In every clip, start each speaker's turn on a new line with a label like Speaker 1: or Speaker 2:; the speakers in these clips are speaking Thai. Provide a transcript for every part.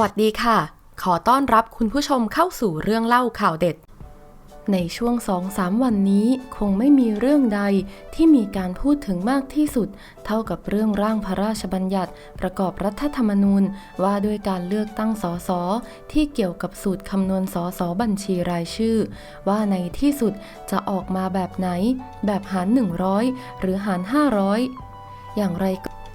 Speaker 1: วัสดีค่ะ ขอต้อนรับคุณผู้ชมเข้าสู่เรื่องเล่าข่าวเด็ด ในช่วงสองสามวันนี้คงไม่มีเรื่องใดที่มีการพูดถึงมากที่สุด เท่ากับเรื่องร่างพระราชบัญญัติ ประกอบรัฐธรรมนูญ ว่าด้วยการเลือกตั้งสสที่เกี่ยวกับสูตรคำนวณสสบัญชีรายชื่อ ว่าในที่สุดจะออกมาแบบไหน แบบหาร 100 หรือหาร 500 อย่างไรก็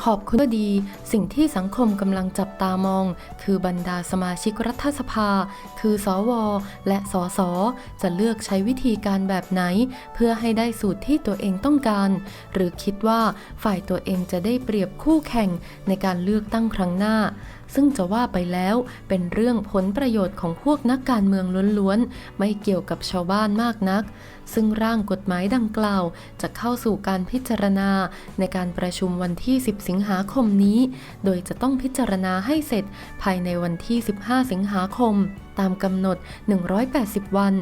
Speaker 1: ขอบคุณก็ดี สิ่งที่สังคมกำลังจับตามอง คือบรรดาสมาชิกรัฐสภา คือสวและสอสอจะเลือกใช้วิธีการแบบไหน เพื่อให้ได้สูตรที่ตัวเองต้องการ หรือคิดว่าฝ่ายตัวเองจะได้เปรียบคู่แข่งในการเลือกตั้งครั้งหน้า ซึ่งจะว่าไปแล้วเป็นเรื่องผลประโยชน์ของพวกนักการเมืองล้วนๆ ไม่เกี่ยวกับชาวบ้านมากนัก ซึ่งร่างกฎหมายดังกล่าว จะเข้าสู่การพิจารณาในการประชุมวันที่ 10 สิงหาคมนี้ โดยจะต้องพิจารณาให้เสร็จภายในวันที่ 15 สิงหาคม ตามกำหนด 180 วัน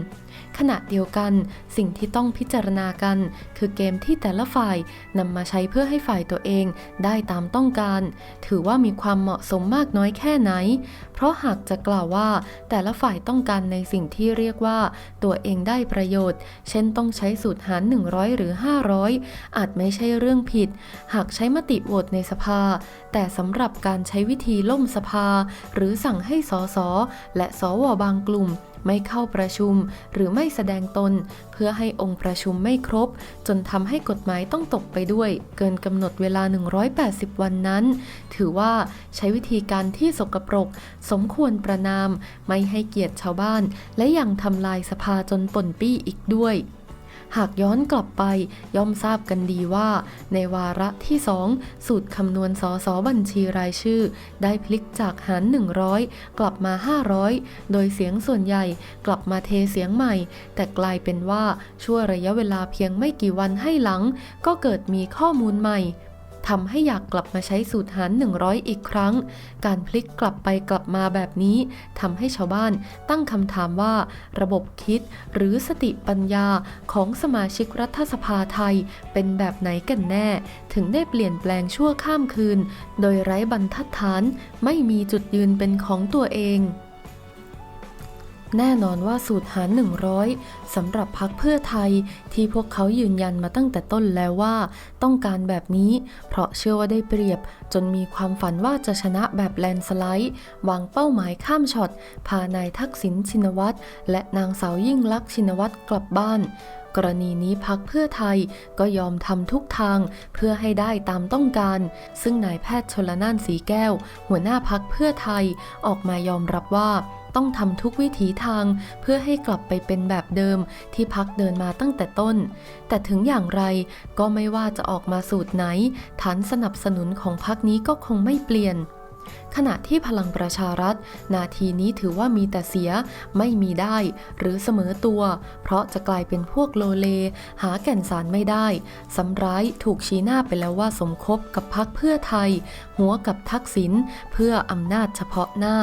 Speaker 1: ขณะเดียวกันสิ่งที่ต้องพิจารณากัน คือเกมที่แต่ละฝ่ายนำมาใช้เพื่อให้ฝ่ายตัวเองได้ตามต้องการ ถือว่ามีความเหมาะสมมากน้อยแค่ไหน เพราะหากจะกล่าวว่าแต่ละฝ่ายต้องการในสิ่งที่เรียกว่าตัวเองได้ประโยชน์ เช่นต้องใช้สูตรหาร 100 หรือ 500 อาจไม่ใช่เรื่องผิด หากใช้มติโหวตในสภา แต่สำหรับการใช้วิธีล่มสภา หรือสั่งให้สสและสวบางกลุ่ม ไม่เข้าประชุม หรือไม่แสดงตน เพื่อให้องค์ประชุมไม่ครบ จนทำให้กฎหมายต้องตกไปด้วย เกินกำหนดเวลา 180 วันนั้น ถือว่าใช้วิธีการที่สกปรก สมควรประนาม ไม่ให้เกียรติชาวบ้าน และยังทำลายสภาจนป่นปี้อีกด้วย หากย้อนกลับไปย่อมทราบกันดีว่า ในวาระที่สองสูตรคำนวณสสบัญชีรายชื่อ ได้พลิกจากหาร 100 กลับมา 500 โดยเสียงส่วนใหญ่กลับมาเทเสียงใหม่ แต่กลายเป็นว่าชั่วระยะเวลาเพียงไม่กี่วันให้หลัง ก็เกิดมีข้อมูลใหม่ ทำให้อยากกลับมาใช้สูตรหาร 100 อีกครั้ง การพลิกกลับไปกลับมาแบบนี้ทำให้ชาวบ้านตั้งคำถามว่า ระบบคิดหรือสติปัญญาของสมาชิกรัฐสภาไทยเป็นแบบไหนกันแน่ ถึงได้เปลี่ยนแปลงชั่วข้ามคืน โดยไร้บรรทัดฐานไม่มีจุดยืนเป็นของตัวเอง แน่นอนว่าสูตรหาร 100สำหรับพักเพื่อไทยที่พวกเขายืนยันมาตั้งแต่ต้นแล้วว่า ต้องการแบบนี้ เพราะเชื่อว่าได้เปรียบ จนมีความฝันว่าจะชนะแบบแลนสไลด์วางเป้าหมายข้ามช็อตพานายทักษิณชินวัตรและนางสาวยิ่งลักษณ์ชินวัตรกลับบ้าน กรณีนี้พักเพื่อไทยก็ยอมทำทุกทางเพื่อให้ได้ตามต้องการ ซึ่งนายแพทย์ชลนานสีแก้ว หัวหน้าพักเพื่อไทยออกมายอมรับว่าต้องทำทุกวิถีทางเพื่อให้กลับไปเป็นแบบเดิมที่พักเดินมาตั้งแต่ต้น แต่ถึงอย่างไรก็ไม่ว่าจะออกมาสูตรไหน ฐานสนับสนุนของพักนี้ก็คงไม่เปลี่ยน ขณะที่พลังประชารัฐ นาทีนี้ถือว่ามีแต่เสียไม่มีได้ หรือเสมอตัว เพราะจะกลายเป็นพวกโลเล หาแก่นสารไม่ได้ซ้ำร้ายถูกชี้หน้าไปแล้วว่าสมคบกับพักเพื่อไทย หัวกับทักษิณเพื่ออำนาจเฉพาะหน้า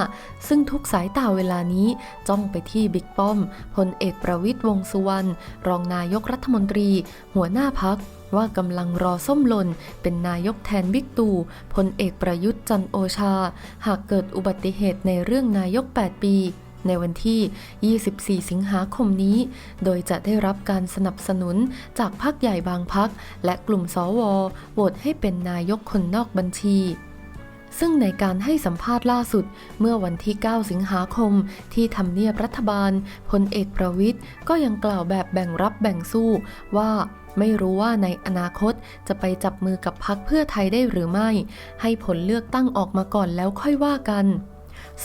Speaker 1: ซึ่งทุกสายตาเวลานี้จ้องไปที่บิ๊กป้อมพลเอกประวิตยวงสุวรรณรองนายกรัฐมนตรี หัวหน้าพัก ว่ากำลังรอส้มหล่นเป็นนายกแทนบิ๊กตู่พลเอกประยุทธ์จันโอชา หากเกิดอุบัติเหตุในเรื่องนายก 8 ปีในวันที่ 24 สิงหาคมนี้ โดยจะได้รับการสนับสนุนจากพรรคใหญ่บางพัก และกลุ่มสวโหวตให้เป็นนายกคนนอกบัญชี ซึ่งในการให้สัมภาษณ์ล่าสุดเมื่อวันที่ 9 สิงหาคม ที่ทำเนียบรัฐบาลพลเอกประวิทย์ก็ยังกล่าวแบบแบ่งรับแบ่งสู้ว่าไม่รู้ว่าในอนาคตจะไปจับมือกับพักเพื่อไทยได้หรือไม่ ให้ผลเลือกตั้งออกมาก่อนแล้วค่อยว่ากัน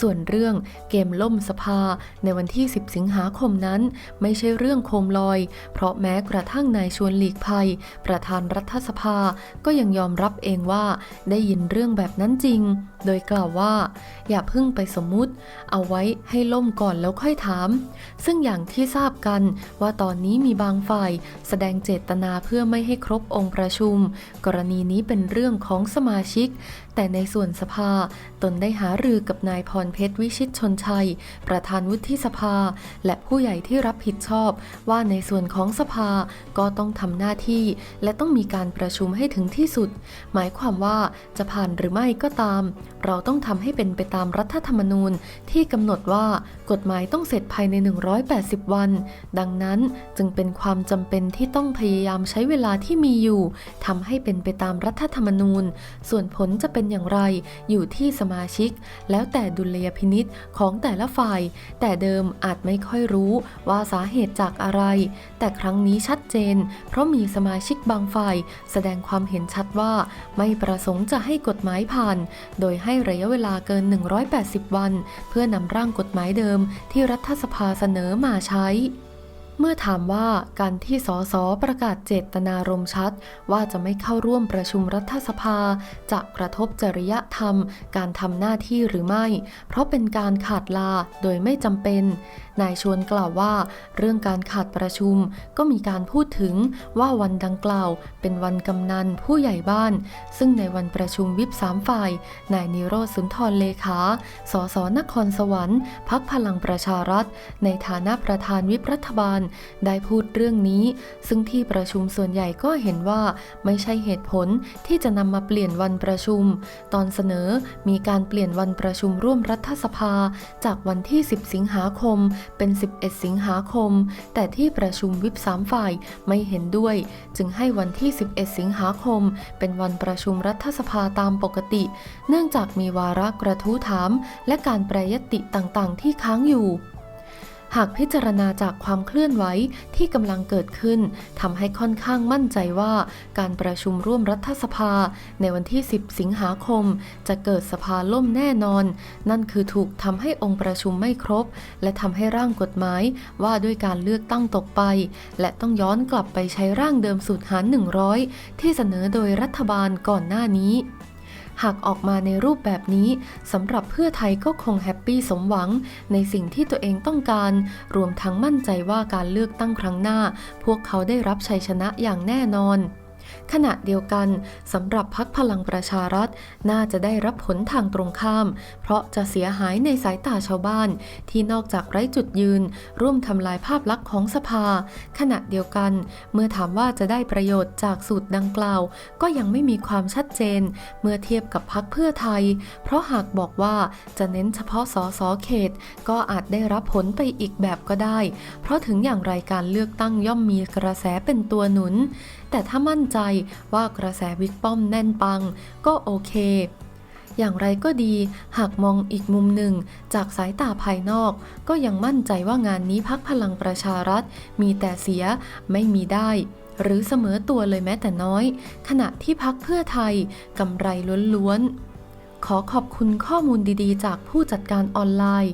Speaker 1: ส่วนเรื่องเกมล่มสภาในวันที่ 10 สิงหาคมนั้น ไม่ใช่เรื่องโคมลอย เพราะแม้กระทั่งนายชวนหลีกภัย ประธานรัฐสภาก็ยังยอมรับเองว่าได้ยินเรื่องแบบนั้นจริง โดยกล่าวว่า อย่าเพิ่งไปสมมุติ เอาไว้ให้ล่มก่อนแล้วค่อยถาม ซึ่งอย่างที่ทราบกันว่าตอนนี้มีบางฝ่าย แสดงเจตนาเพื่อไม่ให้ครบองค์ประชุม กรณีนี้เป็นเรื่องของสมาชิก แต่ในส่วนสภา ตนได้หารือกับนายพรเพชรวิชิตชนชัย ประธานวุฒิสภา และผู้ใหญ่ที่รับผิดชอบ ว่าในส่วนของสภาก็ต้องทำหน้าที่ และต้องมีการประชุมให้ถึงที่สุด หมายความว่าจะผ่านหรือไม่ก็ตาม เราต้องทำให้เป็นไปตามรัฐธรรมนูญที่กำหนดว่ากฎหมายต้องเสร็จภายใน 180 วัน ดังนั้นจึงเป็นความจำเป็นที่ต้องพยายามใช้เวลาที่มีอยู่ทำให้เป็นไปตามรัฐธรรมนูญ ส่วนผลจะเป็นอย่างไรอยู่ที่สมาชิก แล้วแต่ดุลยพินิษของแต่ละฝ่าย แต่เดิมอาจไม่ค่อยรู้ว่าสาเหตุจากอะไร แต่ครั้งนี้ชัดเจน เพราะมีสมาชิกบางฝ่าย แสดงความเห็นชัดว่าไม่ประสงค์จะให้กฎหมายผ่าน โดยให้ให้ระยะเวลาเกิน 180 วัน เพื่อนำร่างกฎหมายเดิมที่รัฐสภาเสนอมาใช้ เมื่อถามว่าการที่สสประกาศเจตนารมณ์ชัด ว่าจะไม่เข้าร่วมประชุมรัฐสภา จะกระทบจริยธรรม การทำหน้าที่หรือไม่ เพราะเป็นการขาดลาโดยไม่จำเป็น นายชวนกล่าวว่า เรื่องการขาดประชุมก็มีการพูดถึงว่าวันดังกล่าว เป็นวันกำนันผู้ใหญ่บ้าน ซึ่งในวันประชุมวิปสามฝ่ายนายนิโรธสุนทรเลขา สสนครสวรรค์พักพลังประชารัฐ ในฐานะประธานวิปรัฐบาลได้พูดเรื่องนี้ ซึ่งที่ประชุมส่วนใหญ่ก็เห็นว่าไม่ใช่เหตุผลที่จะนำมาเปลี่ยนวันประชุม ตอนเสนอมีการเปลี่ยนวันประชุมร่วมรัฐสภา จากวันที่ 10 สิงหาคม เป็น 11 สิงหาคม แต่ที่ประชุมวิปสามฝ่ายไม่เห็นด้วย จึงให้วันที่ 11 สิงหาคม เป็นวันประชุมรัฐสภาตามปกติ เนื่องจากมีวาระกระทู้ถาม และการแปรยติต่างๆ ที่ค้างอยู่ หากพิจารณาจากความเคลื่อนไหวที่กำลังเกิดขึ้นทำให้ค่อนข้างมั่นใจว่าการประชุมร่วมรัฐสภาในวันที่ 10 สิงหาคม จะเกิดสภาล่มแน่นอน นั่นคือถูกทำให้องค์ประชุมไม่ครบ และทำให้ร่างกฎหมายว่าด้วยการเลือกตั้งตกไป และต้องย้อนกลับไปใช้ร่างเดิมสูตรหาร 100 ที่เสนอโดยรัฐบาลก่อนหน้านี้ หากออกมาในรูปแบบนี้สำหรับเพื่อไทยก็คงแฮปปี้สมหวัง ในสิ่งที่ตัวเองต้องการ รวมทั้งมั่นใจว่าการเลือกตั้งครั้งหน้า พวกเขาได้รับชัยชนะอย่างแน่นอน ขณะเดียวกันสำหรับพักพลังประชารัฐ น่าจะได้รับผลทางตรงข้าม เพราะจะเสียหายในสายตาชาวบ้าน ที่นอกจากไร้จุดยืน ร่วมทำลายภาพลักษณ์ของสภา ขณะเดียวกัน เมื่อถามว่าจะได้ประโยชน์จากสูตรดังกล่าว ก็ยังไม่มีความชัดเจน เมื่อเทียบกับพักเพื่อไทย เพราะหากบอกว่าจะเน้นเฉพาะสสเขต ก็อาจได้รับผลไปอีกแบบก็ได้ เพราะถึงอย่างไรการเลือกตั้งย่อมมีกระแสเป็นตัวหนุน แต่ถ้ามั่นใจว่ากระแสวิกป้อมแน่นปัง ก็โอเค อย่างไรก็ดี หากมองอีกมุมหนึ่ง จากสายตาภายนอก ก็ยังมั่นใจว่างานนี้พักพลังประชารัฐ มีแต่เสียไม่มีได้หรือเสมอตัวเลยแม้แต่น้อย ขณะที่พักเพื่อไทยกำไรล้วนๆ ขอขอบคุณข้อมูลดีๆ จากผู้จัดการออนไลน์